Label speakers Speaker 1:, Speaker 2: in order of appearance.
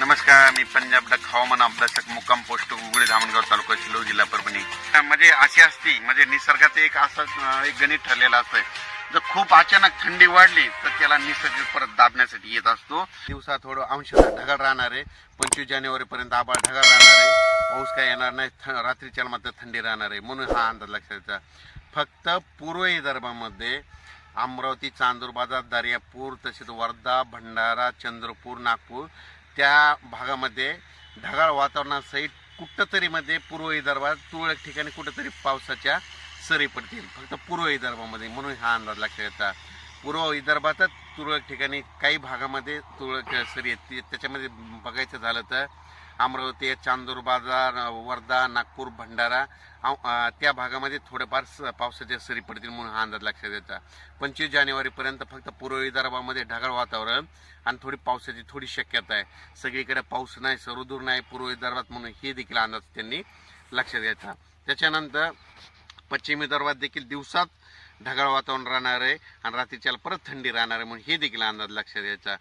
Speaker 1: नमस्कार मी पंजाब डक हवामान अभ्यासक मुक्काम पोस्ट उगळे धामणगाव तालुका शिलो जिल्हा परभणी. म्हणजे अशी असती म्हणजे निसर्गाचं एक असं एक गणित ठरलेलं असतं जर खूप अचानक थंडी वाढली तर त्याला निसर्ग परत दाबण्यासाठी येत असतो. दिवसात थोडं अंश ढगाळ राहणार आहे. पंचवीस जानेवारी पर्यंत आबाळ ढगाळ राहणार आहे. पाऊस काय येणार नाही रात्रीच्या मात्र थंडी राहणार आहे. म्हणून हा अंदाज लक्षात घ्यायचा फक्त पूर्व विदर्भामध्ये अमरावती चांदूर बाजार दर्यापूर तसेच वर्धा भंडारा चंद्रपूर नागपूर त्या भागामध्ये ढगाळ वातावरणासहित कुठंतरी मध्ये पूर्व विदर्भात तुरळक ठिकाणी कुठंतरी पावसाच्या सरी पडतील. फक्त पूर्व विदर्भामध्ये म्हणून हा अंदाज लक्षात येतात पूर्व विदर्भातच तुरळक ठिकाणी काही भागामध्ये तुरळक सरी आहेत. त्याच्यामध्ये बघायचं झालं तर अमरावती चांदूर बाजार वर्धा नागपूर भंडारा त्या भागामध्ये थोडेफार स- पावसाच्या सरी पडतील म्हणून हा अंदाज लक्षात द्यायचा पंचवीस जानेवारीपर्यंत फक्त पूर्व विदर्भामध्ये ढगाळ वातावरण आणि थोडी पावसाची थोडी शक्यता आहे. सगळीकडे पाऊस नाही सरुदूर नाही पूर्व विदर्भात म्हणून हे देखील अंदाज त्यांनी लक्षात घ्यायचा. त्याच्यानंतर पश्चिम विदर्भात देखील दिवसात ढगाळ वातावरण राहणार आहे आणि रात्रीच्याला परत थंडी राहणार आहे म्हणून हे देखील अंदाज लक्षात द्यायचा